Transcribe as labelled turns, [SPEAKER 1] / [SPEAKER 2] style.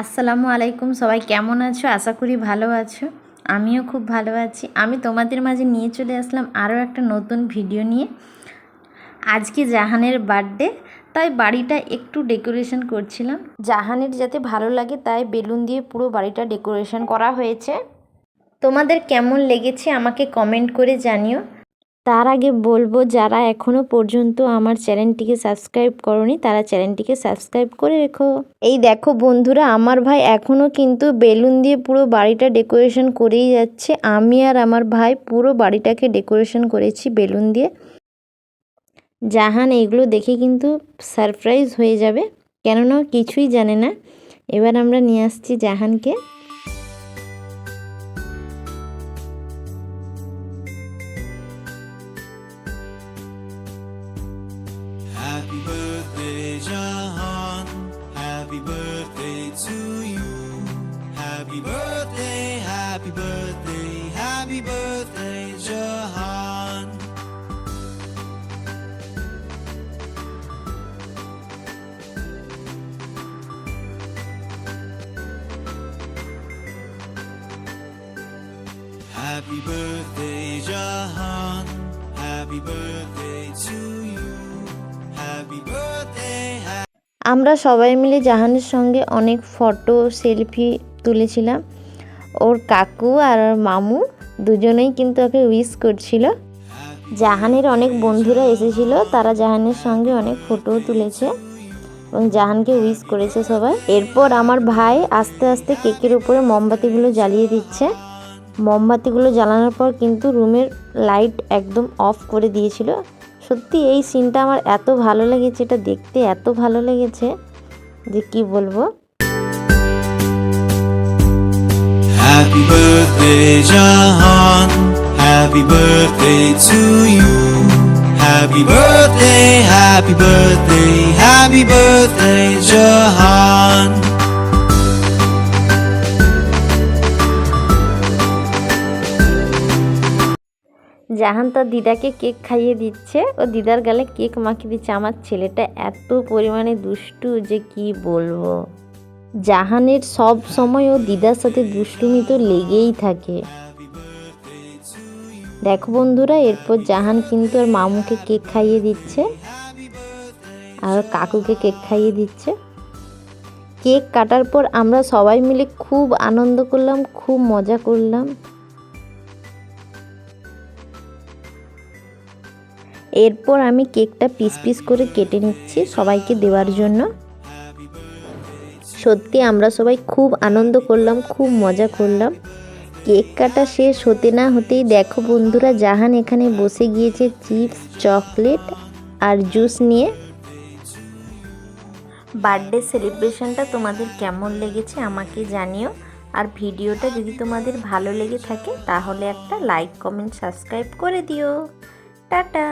[SPEAKER 1] আসসালামু আলাইকুম, সবাই কেমন আছো? আশা করি ভালো আছো। আমিও খুব ভালো আছি। আমি তোমাদের মাঝে নিয়ে চলে আসলাম আরও একটা নতুন ভিডিও নিয়ে। আজকে জাহানের বার্থডে, তাই বাড়িটা একটু ডেকোরেশন করছিলাম। জাহানের যাতে ভালো লাগে, তাই বেলুন দিয়ে পুরো বাড়িটা ডেকোরেশন করা হয়েছে। তোমাদের কেমন লেগেছে আমাকে কমেন্ট করে জানিও। তার আগে বলব, যারা এখনও পর্যন্ত আমার চ্যানেলটিকে সাবস্ক্রাইব করনি, তারা চ্যানেলটিকে সাবস্ক্রাইব করে রেখো। এই দেখো বন্ধুরা, আমার ভাই এখনও কিন্তু বেলুন দিয়ে পুরো বাড়িটা ডেকোরেশন করেই যাচ্ছে। আমি আর আমার ভাই পুরো বাড়িটাকে ডেকোরেশন করেছি বেলুন দিয়ে। জাহান, এগুলো দেখে কিন্তু সারপ্রাইজ হয়ে যাবে। কেননা, কিছুই জানে না। এবার আমরা নিয়ে আসছি জাহানকে।
[SPEAKER 2] Happy birthday, Jahan. Happy birthday to you. Happy birthday,
[SPEAKER 1] আমরা সবাই মিলে জাহানের সঙ্গে অনেক ফটো সেলফি তুলেছিলাম ওর কাকু আর ওর মামু দুজনেই কিন্তু ওকে উইশ করছিল জাহানের অনেক বন্ধুরা এসেছিল তারা জাহানের সঙ্গে অনেক ফটোও তুলেছে এবং জাহানকে উইশ করেছে সবাই এরপর আমার ভাই আস্তে আস্তে কেকের উপরে মোমবাতিগুলো জ্বালিয়ে দিচ্ছে মোমবাতিগুলো জ্বালানোর পর কিন্তু রুমের লাইট একদম অফ করে দিয়েছিল। সত্যি এই সিনটা আমার এত ভালো লেগেছে এটা দেখতে এত ভালো লেগেছে যে কি বলব।
[SPEAKER 2] Happy birthday, Jahan.
[SPEAKER 1] জাহান তার দিদাকে কেক খাইয়ে দিচ্ছে। ও দিদার গালে কেক মাখিয়ে দিচ্ছে। আমার ছেলেটা এত পরিমাণে দুষ্টু যে কি বলব? জাহানের সব সময় ও দিদার সাথে দুষ্টুমি তো লেগেই থাকে। দেখো বন্ধুরা, এরপর জাহান কিন্তু আর মামুকে কেক খাইয়ে দিচ্ছে আর কাকুকে কেক খাইয়ে দিচ্ছে। কেক কাটার পর আমরা সবাই মিলে খুব আনন্দ করলাম, খুব মজা করলাম। এরপর আমি কেকটা পিস পিস করে কেটে নিচ্ছি সবাইকে দেওয়ার জন্য। সত্যি আমরা সবাই খুব আনন্দ করলাম, খুব মজা করলাম। কেক কাটা শেষ হতে না হতেই দেখো বন্ধুরা, জাহান এখানে বসে গিয়েছে চিপস, চকলেট আর জুস নিয়ে। বার্থডে সেলিব্রেশনটা তোমাদের কেমন লেগেছে আমাকে জানিও। আর ভিডিওটা যদি তোমাদের ভালো লেগে থাকে তাহলে একটা লাইক, কমেন্ট, সাবস্ক্রাইব করে দিও। টাটা